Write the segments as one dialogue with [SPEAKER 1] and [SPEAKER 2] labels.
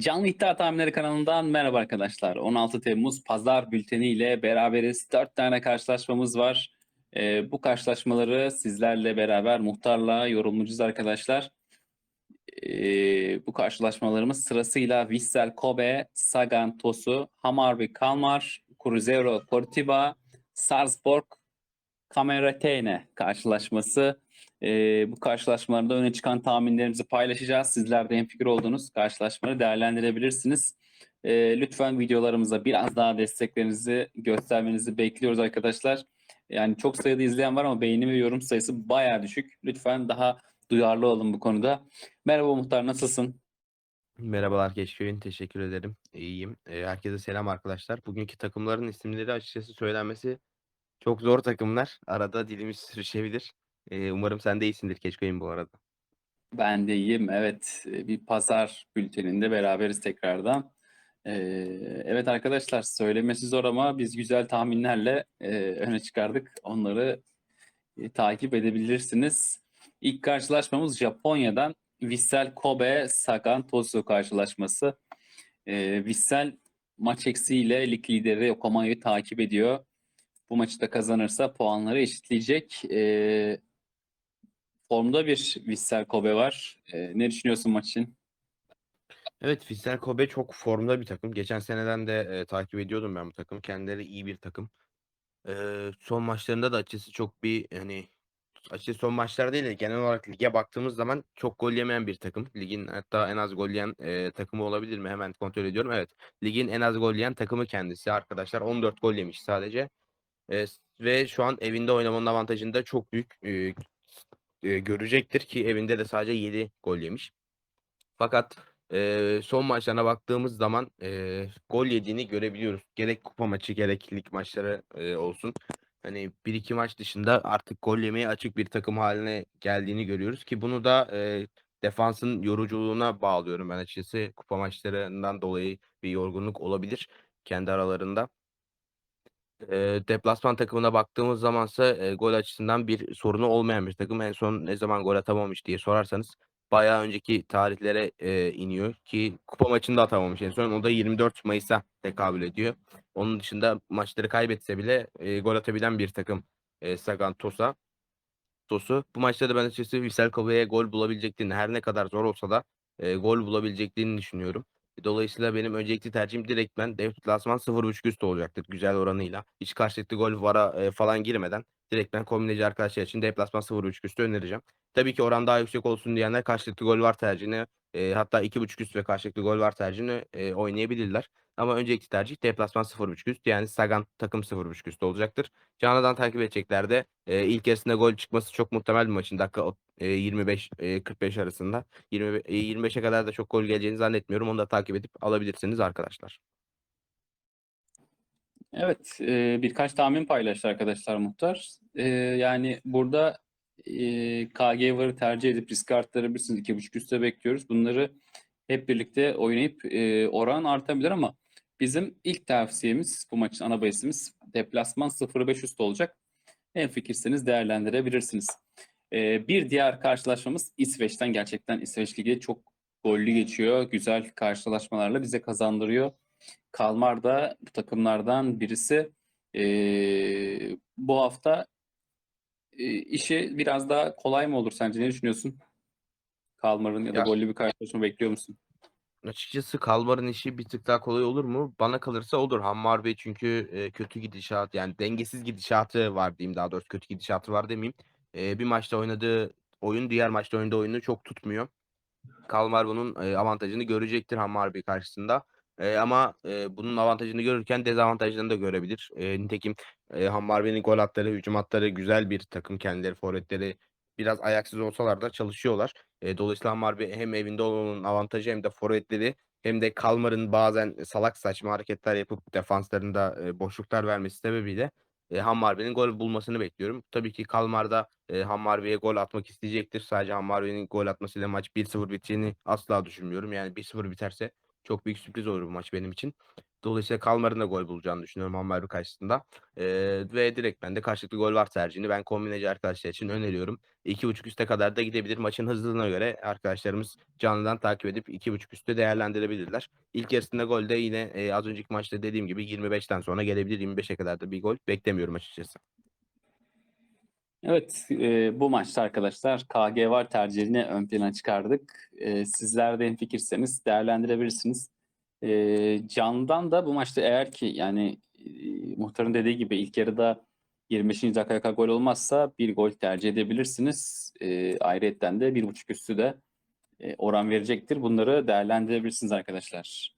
[SPEAKER 1] Canlı İddia Tahminleri kanalından merhaba arkadaşlar. 16 Temmuz Pazar bülteni ile beraberiz. 4 tane karşılaşmamız var. Ee, bu karşılaşmaları sizlerle beraber muhtarla yorumlayacağız arkadaşlar. Ee, bu karşılaşmalarımız sırasıyla Vissel Kobe, Sagan Tosu, Hamarby Kalmar, Cruzeiro Coritiba, Salzburg Kameratene karşılaşması. Ee, bu karşılaşmalarda öne çıkan tahminlerimizi paylaşacağız. Sizler de hemfikir olduğunuz karşılaşmaları değerlendirebilirsiniz. Ee, lütfen videolarımıza biraz daha desteklerinizi göstermenizi bekliyoruz arkadaşlar. Yani çok sayıda izleyen var ama beğeni ve yorum sayısı bayağı düşük. Lütfen daha duyarlı olun bu konuda. Merhaba Muhtar nasılsın?
[SPEAKER 2] Merhabalar Keşköy'ün teşekkür ederim. İyiyim. Eee, herkese selam arkadaşlar. Bugünkü takımların isimleri açıkçası söylenmesi çok zor takımlar. Arada dilimiz sürüşebilir. Eee, umarım sen de iyisindir Keşköy'ün bu arada.
[SPEAKER 1] Ben de iyiyim. Evet, bir pazar bülteninde beraberiz tekrardan. Ee, evet arkadaşlar, söylemesi zor ama biz güzel tahminlerle e, öne çıkardık. Onları e, takip edebilirsiniz. İlk karşılaşmamız Japonya'dan Vissel Kobe Sagan Tosu karşılaşması. Ee, Vissel maç eksiğiyle lig lideri Yokohama'yı takip ediyor. Bu maçı da kazanırsa puanları eşitleyecek. Ee, formda bir Vissel Kobe var. Ee, ne düşünüyorsun maç için?
[SPEAKER 2] Evet, Vissel Kobe çok formda bir takım. Geçen seneden de eee, takip ediyordum ben bu takımı. Kendileri iyi bir takım. Eee, son maçlarında da açıkçası çok bir hani açıkçası son maçlar değil de genel olarak lige baktığımız zaman çok gol yemeyen bir takım. Ligin hatta en az gol yiyen eee, takımı olabilir mi? Hemen kontrol ediyorum. Evet. Ligin en az gol yiyen takımı kendisi arkadaşlar. 14 gol yemiş sadece. Ve şu an evinde oynamanın avantajını da çok büyük eee, eee, görecektir ki evinde de sadece 7 gol yemiş. Fakat eee, son maçlarına baktığımız zaman eee, gol yediğini görebiliyoruz. Gerek kupa maçı gerek lig maçları eee, olsun. Hani 1-2 maç dışında artık gol yemeye açık bir takım haline geldiğini görüyoruz ki bunu da eee, defansın yoruculuğuna bağlıyorum ben açıkçası. Kupa maçlarından dolayı bir yorgunluk olabilir kendi aralarında. Eee, deplasman takımına baktığımız zamansa, eee, gol açısından bir sorunu olmayan bir takım. En son ne zaman gol atamamış diye sorarsanız bayağı önceki tarihlere, eee, iniyor ki kupa maçında atamamış en son. O da 24 Mayıs'a tekabül ediyor. Onun dışında maçları kaybetse bile, eee, gol atabilen bir takım, eee, Sagan Tosa Tosu. Bu maçta da ben açıkçası Vissel Kobe'ye gol bulabileceklerini, her ne kadar zor olsa da, eee, gol bulabileceklerini düşünüyorum. Dolayısıyla benim öncelikli tercihim direktmen deplasman 0.5 üstü olacaktır güzel oranıyla. Hiç karşılıklı gol VAR'a, eee, falan girmeden direktmen kombineci arkadaşlar için deplasman 0.5 üstü önereceğim. Tabii ki oran daha yüksek olsun diyenler karşılıklı gol VAR tercihini, eee, hatta 2.5 üst ve karşılıklı gol VAR tercihini, eee, oynayabilirler. Ama öncelikli tercih deplasman 0.5 üst yani Sagan takım 0.5 üstü olacaktır. Canlı'dan takip edecekler de eee, ilk yarısında gol çıkması çok muhtemel bir maçın. Dakika ot eee, 25, eee, 45 arasında. Yirmi be eee, 25'e kadar da çok gol geleceğini zannetmiyorum. Onu da takip edip alabilirsiniz arkadaşlar.
[SPEAKER 1] Evet, eee, birkaç tahmin paylaştı arkadaşlar Muhtar. Eee, yani burada eee KG VAR'ı tercih edip risk arttırabilirsiniz. 2.5 üste bekliyoruz. Bunları hep birlikte oynayıp eee, oran artabilir ama bizim ilk tavsiyemiz bu maçın ana bahisimiz deplasman 0.5 üst olacak. Hemfikirseniz değerlendirebilirsiniz. Eee, bir diğer karşılaşmamız İsveç'ten. Gerçekten İsveç Ligi çok gollü geçiyor. Güzel karşılaşmalarla bize kazandırıyor. Kalmar da bu takımlardan birisi. Eee, bu hafta eee, işi biraz daha kolay mı olur sence? Ne düşünüyorsun? Kalmar'ın ya da
[SPEAKER 2] Ya
[SPEAKER 1] gollü bir karşılaşma bekliyor musun?
[SPEAKER 2] Açıkçası Kalmar'ın işi bir tık daha kolay olur mu? Bana kalırsa olur. Hammar çünkü, eee, kötü gidişat yani dengesiz gidişatı var diyeyim daha doğrusu kötü gidişatı var demeyeyim. Eee, bir maçta oynadığı oyun diğer maçta oynadığı oyunu çok tutmuyor. Kalmar bunun, eee, avantajını görecektir Hammarby karşısında. Eee, ama, eee, bunun avantajını görürken dezavantajlarını da görebilir. Eee, nitekim, eee, Hammarby'nin gol hatları, hücum hatları güzel bir takım. Kendileri forvetleri biraz ayaksız olsalar da çalışıyorlar. Eee, dolayısıyla Hammarby hem evinde olmanın avantajı hem de forvetleri hem de Kalmar'ın bazen salak saçma hareketler yapıp defanslarında, eee, boşluklar vermesi sebebiyle, eee, Hammarby'nin gol bulmasını bekliyorum. Tabii ki Kalmar da, eee, Hammarby'ye gol atmak isteyecektir. Sadece Hammarby'nin gol atmasıyla maç 1-0 biteceğini asla düşünmüyorum. Yani 1-0 biterse Çok büyük sürpriz olur bu maç benim için. Dolayısıyla Kalmar'ın da gol bulacağını düşünüyorum Hammarby karşısında. Ee, ve direkt ben de karşılıklı gol var tercihini ben kombineci arkadaşlar için öneriyorum. 2.5 üste kadar da gidebilir. Maçın hızlılığına göre arkadaşlarımız canlıdan takip edip 2.5 üstte değerlendirebilirler. İlk yarısında gol de yine e, az önceki maçta dediğim gibi 25'ten sonra gelebilir. 25'e kadar da bir gol beklemiyorum açıkçası.
[SPEAKER 1] Evet, e, bu maçta arkadaşlar KG var tercihini ön plana çıkardık. E, sizler de hemfikirseniz değerlendirebilirsiniz. E, Can'dan da bu maçta eğer ki yani e, muhtarın dediği gibi ilk yarıda 25. dakikaya gol olmazsa bir gol tercih edebilirsiniz. E, ayrıyetten de 1.5 üstü de e, oran verecektir. Bunları değerlendirebilirsiniz arkadaşlar.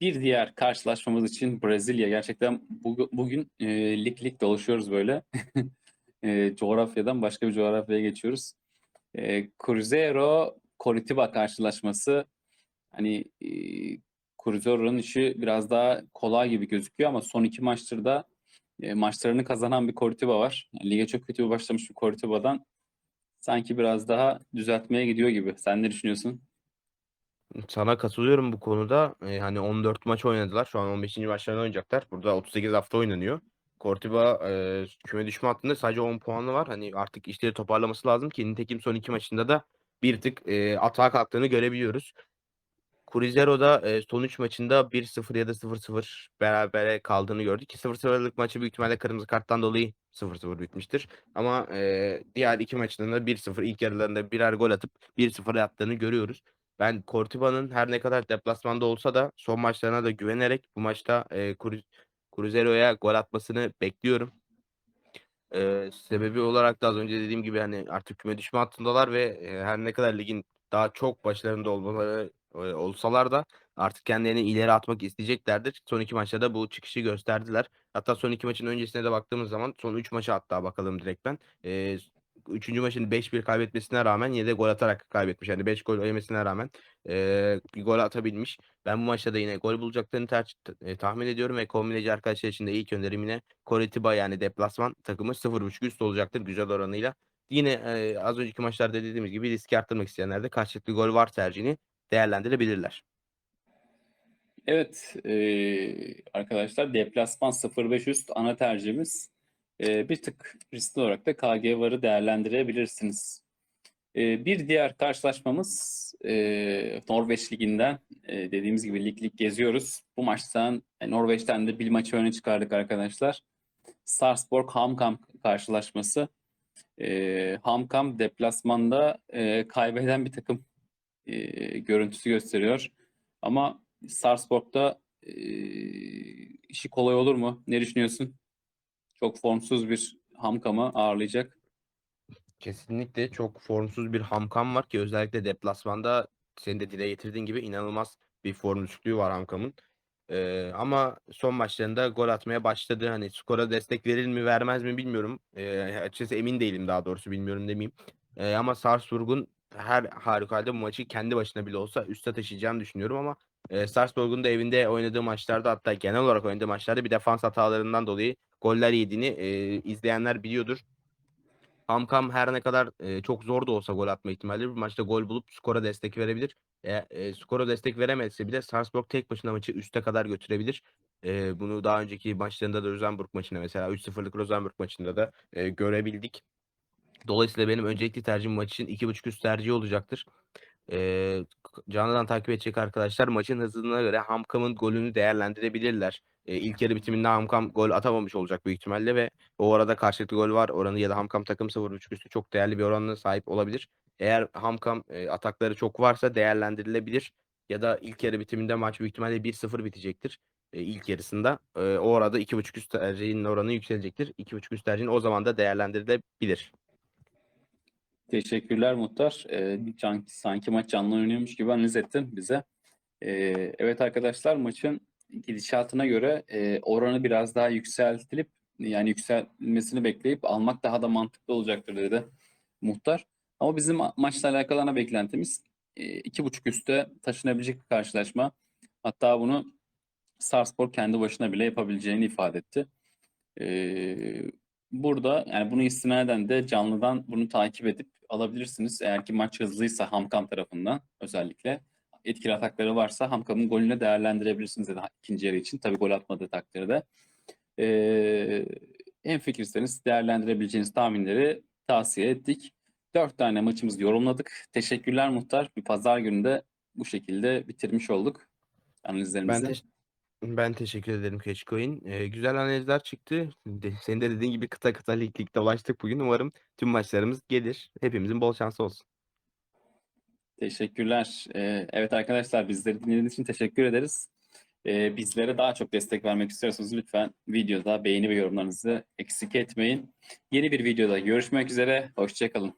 [SPEAKER 1] Bir diğer karşılaşmamız için Brezilya gerçekten bu- bugün e, lig lig dolaşıyoruz böyle. e, coğrafyadan başka bir coğrafyaya geçiyoruz. E, Cruzeiro Coritiba karşılaşması hani e, Cruzeiro'nun işi biraz daha kolay gibi gözüküyor ama son iki maçtır da e, maçlarını kazanan bir Coritiba var. Yani lige çok kötü bir başlamış bir Coritiba'dan sanki biraz daha düzeltmeye gidiyor gibi. Sen ne düşünüyorsun?
[SPEAKER 2] Sana katılıyorum bu konuda. Ee, hani 14 maç oynadılar. Şu an 15. maçlarını oynayacaklar. Burada 38 hafta oynanıyor. Coritiba e, küme düşme hattında sadece 10 puanı var. Hani artık işleri toparlaması lazım ki nitekim son iki maçında da bir tık e, atağa kalktığını görebiliyoruz. Cruzeiro'da e, son 3 maçında 1-0 ya da 0-0 berabere kaldığını gördük ki 0-0'lık maçı büyük ihtimalle kırmızı karttan dolayı 0-0 bitmiştir. Ama e, diğer iki maçında da 1-0 ilk yarılarında birer gol atıp 1-0 yaptığını görüyoruz. Ben Cortiba'nın her ne kadar deplasmanda olsa da son maçlarına da güvenerek bu maçta e, Cru- Cruzeiro'ya gol atmasını bekliyorum. Ee, sebebi olarak da az önce dediğim gibi hani artık küme düşme hattındalar ve her ne kadar ligin daha çok başlarında olmaları e, olsalar da artık kendilerini ileri atmak isteyeceklerdir. Son iki maçta da bu çıkışı gösterdiler. Hatta son iki maçın öncesine de baktığımız zaman son üç maça hatta bakalım direkt ben. E, üçüncü maçın 5-1 kaybetmesine rağmen yine de gol atarak kaybetmiş. Yani 5 gol yemesine rağmen e, bir gol atabilmiş. Ben bu maçta da yine gol bulacaklarını ter- e, tahmin ediyorum ve kombineci arkadaşlar için de ilk önerim yine Coritiba yani deplasman takımı 0.5 üst olacaktır güzel oranıyla. Yine e, az önceki maçlarda dediğimiz gibi riski arttırmak isteyenler de karşılıklı gol var tercihini değerlendirebilirler.
[SPEAKER 1] Evet eee, arkadaşlar deplasman 0.5 üst ana tercihimiz. Eee, bir tık riskli olarak da KG varı değerlendirebilirsiniz. Eee, bir diğer karşılaşmamız eee, Norveç Ligi'nden eee, dediğimiz gibi lig lig geziyoruz. Bu maçtan e, Norveç'ten de bir maçı öne çıkardık arkadaşlar. Sarpsborg Hamkam karşılaşması. Eee Hamkam deplasmanda eee, kaybeden bir takım eee, görüntüsü gösteriyor. Ama Sarpsborg'da eee, işi kolay olur mu? Ne düşünüyorsun? Çok formsuz bir Hamkam'ı ağırlayacak.
[SPEAKER 2] Kesinlikle çok formsuz bir Hamkam var ki özellikle deplasmanda senin de dile getirdiğin gibi inanılmaz bir form var Hamkam'ın. Ee, ama son maçlarında gol atmaya başladı. Hani skora destek verir mi vermez mi bilmiyorum. Ee, açıkçası emin değilim daha doğrusu bilmiyorum demeyeyim. Ee, ama Sarpsborg'un her halükarda bu maçı kendi başına bile olsa üste taşıyacağını düşünüyorum ama e, Sarpsborg'un da evinde oynadığı maçlarda hatta genel olarak oynadığı maçlarda bir defans hatalarından dolayı goller yediğini e, izleyenler biliyordur. Hamkam her ne kadar e, çok zor da olsa gol atma ihtimali bu maçta gol bulup skora destek verebilir. E, e, skora destek veremezse bile Sarpsborg tek başına maçı üste kadar götürebilir. E, bunu daha önceki maçlarında da Rosenborg maçında mesela 3-0'lık Rosenborg maçında da e, görebildik. Dolayısıyla benim öncelikli tercihim maç için 2.5 üst tercihi olacaktır. Ee, canlıdan takip edecek arkadaşlar maçın hızına göre Hamkam'ın golünü değerlendirebilirler. Ee, ilk yarı bitiminde Hamkam gol atamamış olacak büyük ihtimalle ve o arada karşılıklı gol var oranı ya da Hamkam takım 0.5 üstü çok değerli bir oranına sahip olabilir. Eğer Hamkam e, atakları çok varsa değerlendirilebilir ya da ilk yarı bitiminde maç büyük ihtimalle 1-0 bitecektir. E, ilk yarısında. E, o arada 2.5 üst tercihinin oranı yükselecektir. 2.5 üst tercihin o zaman da değerlendirilebilir.
[SPEAKER 1] Teşekkürler Muhtar. Ee, can, sanki maç canlı oynuyormuş gibi analiz ettin bize. Ee, evet arkadaşlar maçın gidişatına göre e, oranı biraz daha yükseltilip yani yükselmesini bekleyip almak daha da mantıklı olacaktır dedi Muhtar. Ama bizim ma- maçla alakalı ana beklentimiz e, iki buçuk üste taşınabilecek bir karşılaşma. Hatta bunu Sarpsborg kendi başına bile yapabileceğini ifade etti. Ee, burada yani bunu istinaden de canlıdan bunu takip edip alabilirsiniz. Eğer ki maç hızlıysa Hamkam tarafından özellikle. etkili atakları varsa Hamkam'ın golünü değerlendirebilirsiniz dedi ikinci yarı için. Tabii gol atmadığı takdirde. Ee, en fikirseniz değerlendirebileceğiniz tahminleri tavsiye ettik. Dört tane maçımızı yorumladık. Teşekkürler Muhtar. Bir pazar gününde bu şekilde bitirmiş olduk analizlerimizi.
[SPEAKER 2] Ben, ben teşekkür ederim Keçkoin. Ee, güzel analizler çıktı. De- senin de dediğin gibi kıta kıta lig ligde ulaştık bugün. Umarım tüm maçlarımız gelir. Hepimizin bol şansı olsun.
[SPEAKER 1] Teşekkürler. Ee, evet arkadaşlar bizleri dinlediğiniz için teşekkür ederiz. Ee, bizlere daha çok destek vermek istiyorsanız lütfen videoda beğeni ve yorumlarınızı eksik etmeyin. Yeni bir videoda görüşmek üzere. Hoşçakalın.